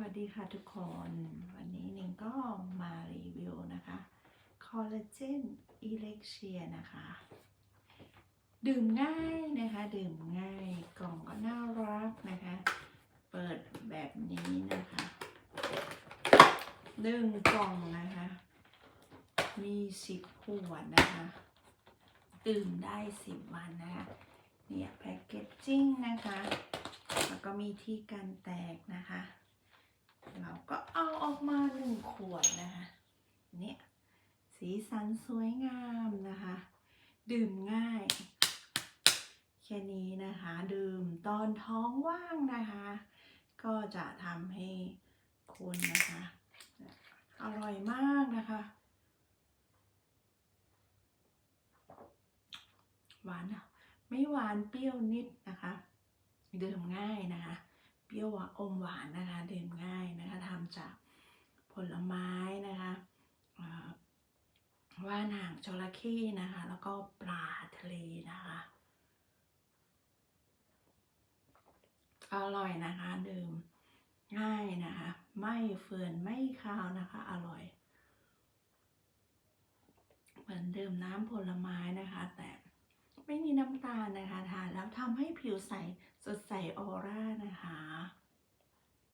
วัสดีค่ะทุกคน วันนี้นิงก็มารีวิวนะคะคอลลาเจนอิเล็กเชียนะคะ ดื่มง่ายนะคะ ดื่มง่ายกล่องก็น่ารักนะคะ เปิดแบบนี้นะคะหนึ่งกล่องนะคะ มีสิบขวดนะคะ ดื่มได้สิบวันนะคะ เนี่ยแพ็กเกจจิ้งนะคะ แล้วก็มีที่กันแตกนะคะ เราก็เอาออกมาหนึ่งข วดนะคะเนี่ยสีสันสวยงามนะคะ ดื่มง่าย แค่นี้นะคะ ดื่มตอนท้องว่างนะคะ ก็จะทำให้คุณนะคะ อร่อยมากนะคะ หวานอะไม่หวานเปรี้ยวนิดนะคะ ดื่มง่ายนะคะ เปรี้ยวอมหวานนะคะ ดื่มง่ายนะคะทำจาก ผลไม้นะคะว่านหางจระเข้นะคะ แล้วก็ปลาทะเลนะคะ อร่อยนะคะดื่มง่ายนะคะ ไม่เฟื่อนไม่คาวนะคะ อร่อย เหมือนดื่มน้ำผลไม้นะคะ แต่ไม่มีน้ำตาลนะคะทานแล้วทำให้ผิวใสสด